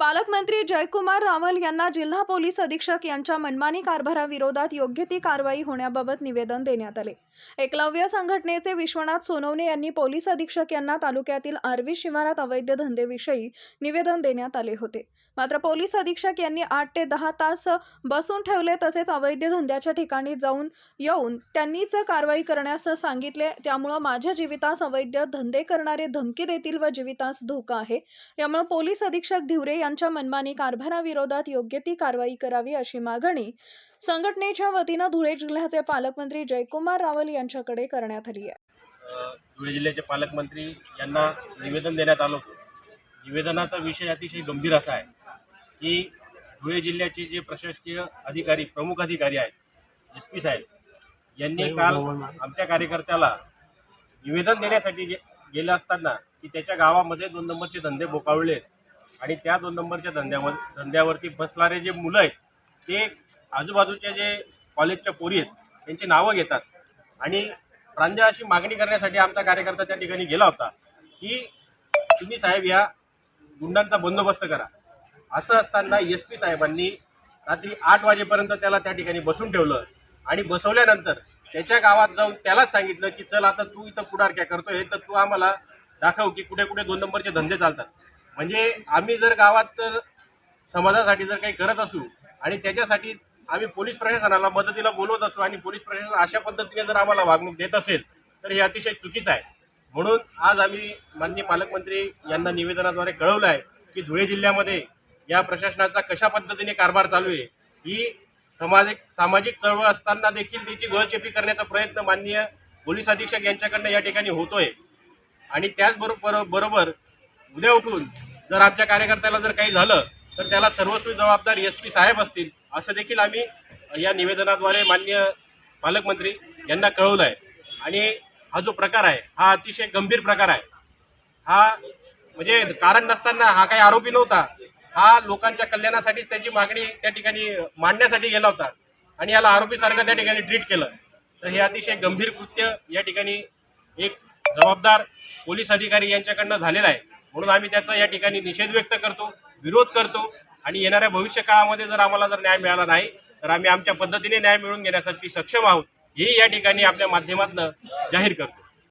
पालकमंत्री जयकुमार रावल यांना जिल्हा पोलीस अधीक्षक यांच्या मनमानी कारभाराविरोधात योग्य ती कारवाई होण्याबाबत निवेदन देण्यात आले. एकलव्य संघटनेचे विश्वनाथ सोनवणे यांनी पोलीस अधीक्षक यांना तालुक्यातील आर्वी शिवारात अवैध धंदेविषयी निवेदन देण्यात आले होते. मात्र पोलीस अधीक्षक यांनी आठ ते दहा तास बसून ठेवले तसेच अवैध धंद्याच्या ठिकाणी जाऊन येऊन त्यांनीच कारवाई करण्यास सांगितले. त्यामुळं माझ्या जीवितास अवैध धंदे करणारे धमकी देतील व जीवितास धोका आहे. यामुळे पोलीस अधीक्षक धिवरे यांच्या मनमानी कारभाराविरोधात योग्य ती कारवाई करावी अशी मागणी संघटनेच्या वतीनं धुळे जिल्ह्याचे पालकमंत्री जयकुमार रावल यांच्याकडे करण्यात आली आहे. धुळे जिल्ह्याचे पालकमंत्री यांना निवेदन देण्यात आलं होतं. निवेदनाचा विषय अतिशय गंभीर असा आहे की धुळे जिल्ह्याचे जे प्रशासकीय अधिकारी प्रमुख अधिकारी आहेत एस पी साहेब यांनी काल आमच्या कार्यकर्त्याला निवेदन देण्यासाठी गे गेले असताना की त्याच्या गावामध्ये दोन नंबरचे धंदे बोकावले आणि त्या दोन नंबरच्या धंद्यामध्ये धंद्यावरती बसणारे जे मुलं आहेत ते आजूबाजूच्या जे कॉलेजच्या पोरी आहेत त्यांची नावं घेतात. आणि प्रांजळ अशी मागणी करण्यासाठी आमचा कार्यकर्ता त्या ठिकाणी गेला होता की तुम्ही साहेब या गुंडांचा बंदोबस्त करा. असं असताना एस पी साहेबांनी रात्री आठ वाजेपर्यंत त्याला त्या ठिकाणी बसून ठेवलं आणि बसवल्यानंतर त्याच्या गावात जाऊन त्यालाच सांगितलं की चल आता तू इथं पुढारक्या करतोय तर तू आम्हाला दाखव की कुठे कुठे दोन नंबरचे धंदे चालतात. म्हणजे आम्ही जर गावात तर समाजासाठी जर काही करत असू आणि त्याच्यासाठी आम्ही पोलीस प्रशासनाला मदतीला बोलवत असू आणि पोलीस प्रशासन अशा पद्धतीने जर आम्हाला वागणूक देत असेल तर हे अतिशय चुकीचं आहे. म्हणून आज आम्ही माननीय पालकमंत्री यांना निवेदनाद्वारे कळवलं आहे की धुळे जिल्ह्यामध्ये या प्रशासनाचा कशा पद्धतीने कारभार चालू आहे ही सामाजिक सामाजिक चळवळ असताना देखील त्याची गळचेपी करण्याचा प्रयत्न माननीय पोलीस अधीक्षक यांच्याकडनं या ठिकाणी होतोय. आणि त्याचबरोबर बरोबर उद्या उठून जर आमच्या कार्यकर्त्याला जर काही झालं तर त्याला सर्वस्वी जबाबदार एस पी साहेब असतील असं देखील आम्ही या निवेदनाद्वारे मान्य पालकमंत्री यांना कळवलं आहे आणि हा जो प्रकार आहे हा अतिशय गंभीर प्रकार आहे. हा म्हणजे कारण नसताना हा काही आरोपी नव्हता. हा लोकांच्या कल्याणासाठीच त्याची मागणी त्या ठिकाणी मांडण्यासाठी गेला होता. आणि याला आरोपीसारखं त्या ठिकाणी ट्रीट केलं. तर हे अतिशय गंभीर कृत्य या ठिकाणी एक जबाबदार पोलीस अधिकारी यांच्याकडनं झालेला आहे. म्हणून आम्ही त्याचा या ठिकाणी निषेध व्यक्त करतो विरोध करतो आणि येणाऱ्या भविष्य काळामध्ये जर आम्हाला जर न्याय मिळाला नाही तर आम्ही आमच्या पद्धतीने न्याय मिळवून घेण्यासाठी सक्षम आहोत हेही या ठिकाणी आपल्या माध्यमातून जाहीर करतो.